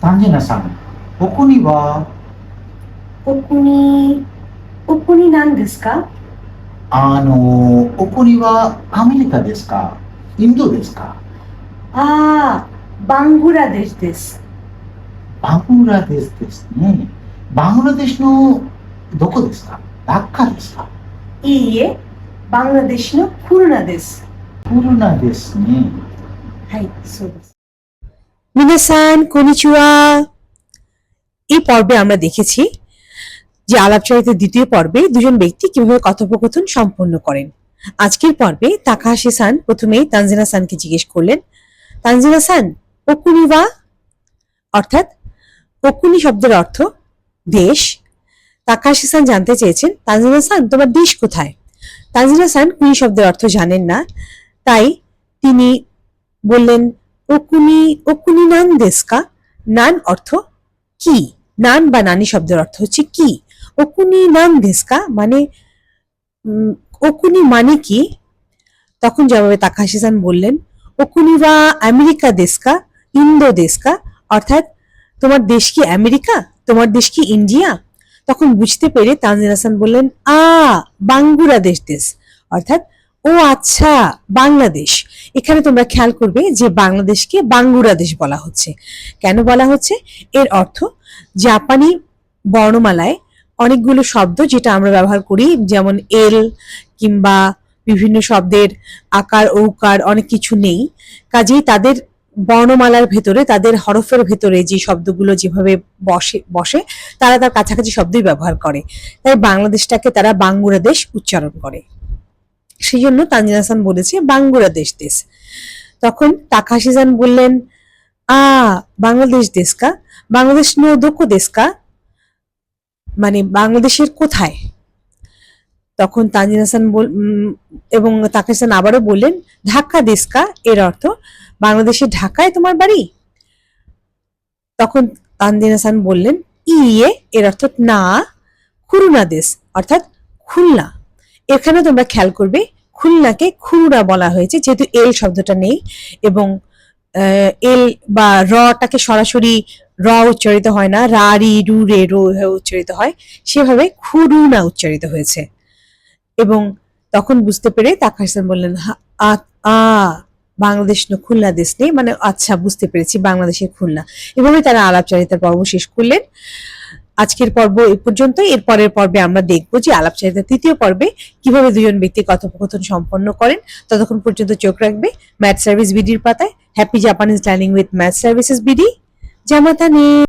丹ジナさん、ここには、ここに、ここに何ですか？あの、ここにはアメリカですか？インドですか？ああ、バングラデシュです。バングラデシュですね。バングラデシュのどこですか？ダッカですか？いいえ、バングラデシュのクルナです。コロナですね。はい、そうです。মিনাসান, konnichiwa. এই পর্বে আমরা দেখেছি যে আলাপচারিতার দ্বিতীয় পর্বে দুজন ব্যক্তি কীভাবে কথোপকথন সম্পন্ন করেন। আজকের পর্বে তাকাহাশি সান প্রথমেই তানজিনা সানকে জিজ্ঞেস করলেন, তানজিনা সান ওকুনি বা? অর্থাৎ ওকুনি শব্দের অর্থ, দেশ। তাকাহাশি সান জানতে চেয়েছেন, তানজিনা সান, তোমার দেশ কোথায়? তানজিনা সান কুনি শব্দের অর্থ জানেন না, তাই তিনি বললেন ওকুনি ওকুনি নান দেশকা। নান অর্থ কি? নান বা নানি শব্দের অর্থ হচ্ছে কি? ওকুনি নান দেশকা মানে ওকুনি মানে কি? তখন জবাবে তাকাশিসান বললেন ওকুনি বা আমেরিকা দেশকা, ইন্দো দেশকা, অর্থাৎ তোমার দেশ কি আমেরিকা? তোমার দেশ কি ইন্ডিয়া? তখন বুঝতে পেরে হাসান বললেন, আ বাংলাদেশ দেশ। অর্থাৎ ও আচ্ছা বাংলাদেশ। এখানে তোমরা খেয়াল করবে যে বাংলাদেশকে বাঙ্গুরাদেশ বলা হচ্ছে। কেন বলা হচ্ছে? এর অর্থ জাপানি বর্ণমালায় অনেকগুলো শব্দ যেটা আমরা ব্যবহার করি, যেমন এল কিংবা বিভিন্ন শব্দের আকার, ঔকার অনেক কিছু নেই। কাজেই তাদের বর্ণমালার ভেতরে, তাদের হরফের ভেতরে যে শব্দগুলো যেভাবে বসে বসে, তারা তার কাছাকাছি শব্দই ব্যবহার করে। তাই বাংলাদেশটাকে তারা বাঙ্গুরাদেশ উচ্চারণ করে। সেই জন্য তানজিন হাসান বলেছে বাঙ্গুরাদেশ দেশ তখন তাকাশিজান বললেন, আ, বাংলাদেশ দেশকা বাংলাদেশ নো দোকো দেশকা মানে বাংলাদেশের কোথায়? তখন তানজিন হাসান এবং তাকাশিজান আবারও বললেন, ঢাকা দেশকা এর অর্থ বাংলাদেশের ঢাকায় তোমার বাড়ি? তখন তানজিন হাসান বললেন ইয়ে এর অর্থ না খুরুনা দেশ, অর্থাৎ খুলনা। এখানে তোমরা খেয়াল করবে, খুলনাকে খুলনা বলা হয়েছে, যেহেতু এল শব্দটা নেই, এবং এল বা রটাকে সরাসরি র উচ্চারিত হয় না, রা, রি, রু, রে, রো উচ্চারিত হয়, সেভাবে খুরুনা উচ্চারিত হয়েছে। এবং তখন বুঝতে পেরে তাকা হাসান বললেন, "হা- আ আ, বাংলাদেশ না খুলনা দেশ নেই। মানে আচ্ছা বুঝতে পেরেছি, বাংলাদেশের খুলনা। এভাবে তারা আলাপচারিতার পর্ব শেষ করলেন। আজকের পর্ব এ পর্যন্ত এর পরের পর্বে আমরা দেখব যে আলাপচারিতার তৃতীয় পর্বে কীভাবে দুজন ব্যক্তি কথোপকথন সম্পন্ন করেন। ততক্ষণ পর্যন্ত চোখ রাখবে ম্যাথ সার্ভিস বিডির পাতায়। Happy Japanese dining with math services BD. জামাতানে।